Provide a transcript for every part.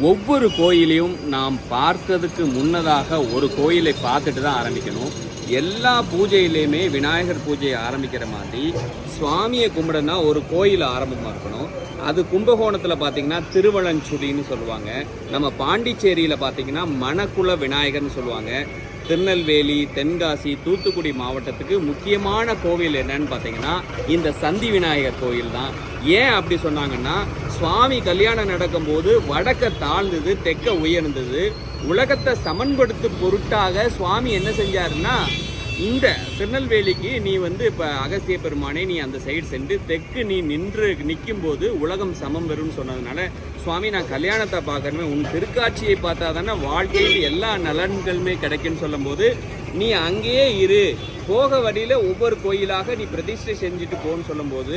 ஒவ்வொரு கோயிலையும் நாம் பார்த்ததுக்கு முன்னதாக ஒரு கோயிலை பார்த்துட்டு தான் ஆரம்பிக்கணும். எல்லா பூஜையிலையுமே விநாயகர் பூஜையை ஆரம்பிக்கிற மாதிரி சுவாமியை கும்பிடனா ஒரு கோயில் ஆரம்பமாக இருக்கணும். அது கும்பகோணத்தில் பார்த்தீங்கன்னா திருவளஞ்சுடின்னு சொல்லுவாங்க. நம்ம பாண்டிச்சேரியில் பார்த்தீங்கன்னா மணக்குள விநாயகர்னு சொல்லுவாங்க. திருநெல்வேலி தென்காசி தூத்துக்குடி மாவட்டத்துக்கு முக்கியமான கோவில் என்னன்னு பார்த்தீங்கன்னா இந்த சந்தி விநாயகர் கோயில் தான். ஏன் அப்படி சொன்னாங்கன்னா சுவாமி கல்யாணம் நடக்கும்போது வடக்க தாழ்ந்தது தெக்க உயர்ந்தது. உலகத்தை சமன்படுத்து பொருட்டாக சுவாமி என்ன செஞ்சாருன்னா இந்த திருநெல்வேலிக்கு நீ வந்து இப்போ அகஸ்திய பெருமானை நீ அந்த சைடு சென்று தெற்கு நீ நின்று நிற்கும் போது உலகம் சமம் வரும்னு சொன்னதுனால சுவாமி நான் கல்யாணத்தை பார்க்கணுமே. உன் திருக்காட்சியை பார்த்தா தானே வாழ்க்கையில் எல்லா நலன்களுமே கிடைக்குன்னு சொல்லும்போது நீ அங்கேயே இரு. போக வழியில் ஒவ்வொரு கோயிலாக நீ பிரதிஷ்டை செஞ்சுட்டு போன்னு சொல்லும்போது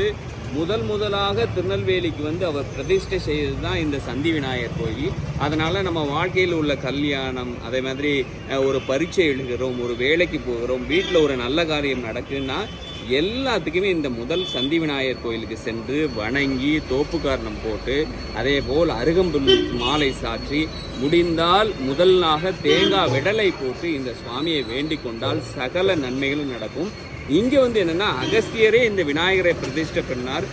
முதல் முதலாக திருநெல்வேலிக்கு வந்து அவர் பிரதிஷ்டை செய்தது தான் இந்த சந்தி விநாயகர் கோயில். அதனால் நம்ம வாழ்க்கையில் உள்ள கல்யாணம் அதே மாதிரி ஒரு பரீட்சை எழுதுகிறோம் ஒரு வேலைக்கு போகிறோம் வீட்டில் ஒரு நல்ல காரியம் நடக்குன்னா எல்லாத்துக்குமே இந்த முதல் சந்தி விநாயகர் கோயிலுக்கு சென்று வணங்கி தோப்பு காரணம் போட்டு அதே போல் அருகம்புல் மாலை சாற்றி முடிந்தால் முதலாக தேங்காய் விடலை போட்டு இந்த சுவாமியை வேண்டிக் கொண்டால் சகல நன்மைகளும் நடக்கும். இங்கே வந்து என்னென்னா அகஸ்தியரே இந்த விநாயகரை பிரதிஷ்டை பண்ணார்.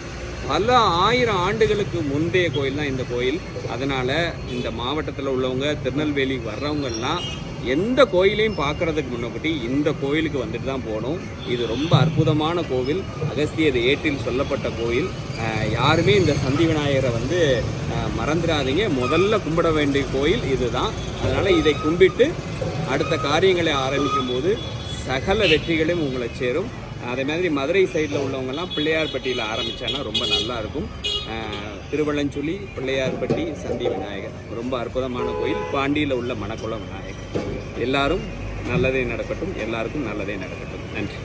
பல ஆயிரம் ஆண்டுகளுக்கு முந்தைய கோயில் தான் இந்த கோயில். அதனால் இந்த மாவட்டத்தில் உள்ளவங்க திருநெல்வேலி வர்றவங்கெல்லாம் எந்த கோயிலையும் பார்க்கறதுக்கு முன்னாடி இந்த கோயிலுக்கு வந்துட்டு தான் போகணும். இது ரொம்ப அற்புதமான கோவில். அகஸ்தியர் ஏட்டில் சொல்லப்பட்ட கோயில் யாருமே இந்த சந்தி விநாயகரை வந்து மறந்துடாதீங்க. முதல்ல கும்பிட வேண்டிய கோயில் இதுதான். அதனால் இதை கும்பிட்டு அடுத்த காரியங்களை ஆரம்பிக்கும் போது சகல வெற்றிகளும் உங்களை சேரும். அதே மாதிரி மதுரை சைடில் உள்ளவங்கெல்லாம் பிள்ளையார்பட்டியில் ஆரம்பித்தாங்கன்னா ரொம்ப நல்லா இருக்கும். திருவள்ளஞ்சுழி பிள்ளையார்பட்டி சந்தி விநாயகர். ரொம்ப அற்புதமான கோயில். பாண்டியில் உள்ள மணக்குளம் விநாயகர். எல்லாரும் நல்லதே நடக்கட்டும். எல்லாருக்கும் நல்லதே நடக்கட்டும். நன்றி.